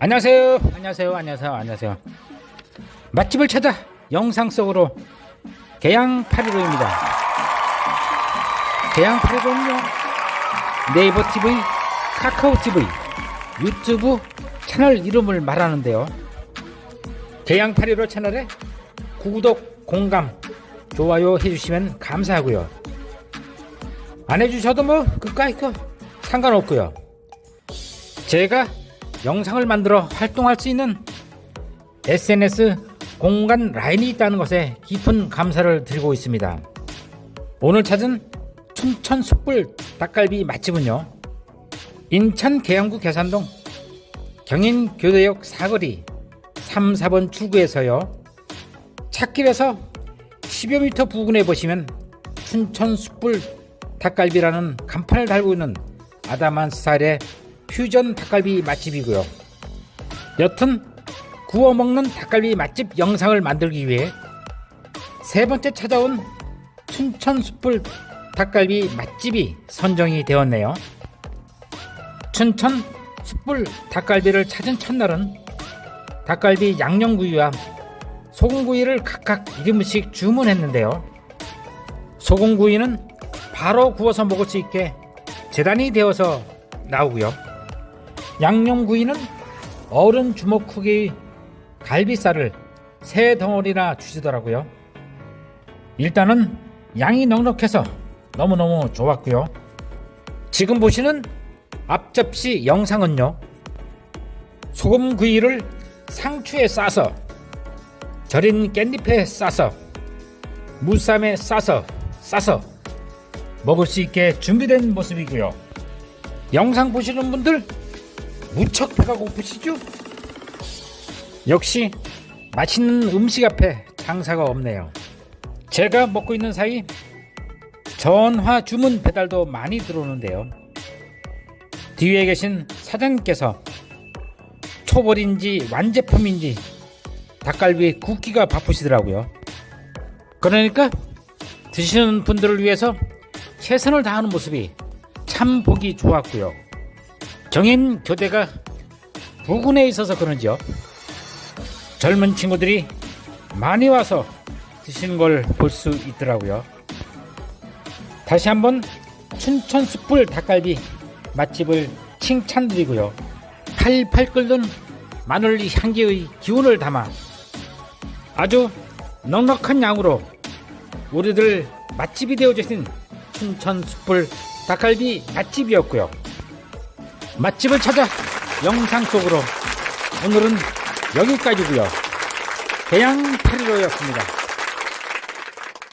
안녕하세요. 안녕하세요. 안녕하세요. 안녕하세요. 맛집을 찾아 영상 속으로 개양 815입니다. 개양 815는요. 네이버 TV, 카카오 TV, 유튜브 채널 이름을 말하는데요. 개양 815 채널에 구독, 공감, 좋아요 해주시면 감사하고요. 안 해주셔도 뭐 그까이 거 상관없고요. 제가 영상을 만들어 활동할 수 있는 SNS 공간 라인이 있다는 것에 깊은 감사를 드리고 있습니다. 오늘 찾은 춘천 숯불 닭갈비 맛집은요. 인천 계양구 계산동 경인 교대역 사거리 3, 4번 출구에서요. 찾길에서 10여 미터 부근에 보시면 춘천 숯불 닭갈비라는 간판을 달고 있는 아담한 스타일의 퓨전 닭갈비 맛집이고요. 여튼 구워 먹는 닭갈비 맛집 영상을 만들기 위해 세 번째 찾아온 춘천 숯불 닭갈비 맛집이 선정이 되었네요. 춘천 숯불 닭갈비를 찾은 첫날은 닭갈비 양념구이와 소금구이를 각각 1인분씩 주문했는데요. 소금구이는 바로 구워서 먹을 수 있게 재단이 되어서 나오고요. 양념구이는 어른 주먹 크기의 갈비살을 세 덩어리나 주시더라고요. 일단은 양이 넉넉해서 너무너무 좋았고요. 지금 보시는 앞접시 영상은요. 소금구이를 상추에 싸서 절인 깻잎에 싸서 무쌈에 싸서 싸서 먹을 수 있게 준비된 모습이고요. 영상 보시는 분들 무척 배가 고프시죠? 역시 맛있는 음식 앞에 장사가 없네요. 제가 먹고 있는 사이 전화 주문 배달도 많이 들어오는데요. 뒤에 계신 사장님께서 초벌인지 완제품인지 닭갈비 굽기가 바쁘시더라고요. 그러니까 드시는 분들을 위해서 최선을 다하는 모습이 참 보기 좋았고요. 경인 교대가 부근에 있어서 그런지요. 젊은 친구들이 많이 와서 드시는 걸 볼 수 있더라고요. 다시 한번 춘천 숯불 닭갈비 맛집을 칭찬드리고요. 팔팔 끓는 마늘 향기의 기운을 담아 아주 넉넉한 양으로 우리들 맛집이 되어주신 춘천 숯불 닭갈비 맛집이었고요. 맛집을 찾아 영상 속으로 오늘은 여기까지고요. 대양 815였습니다.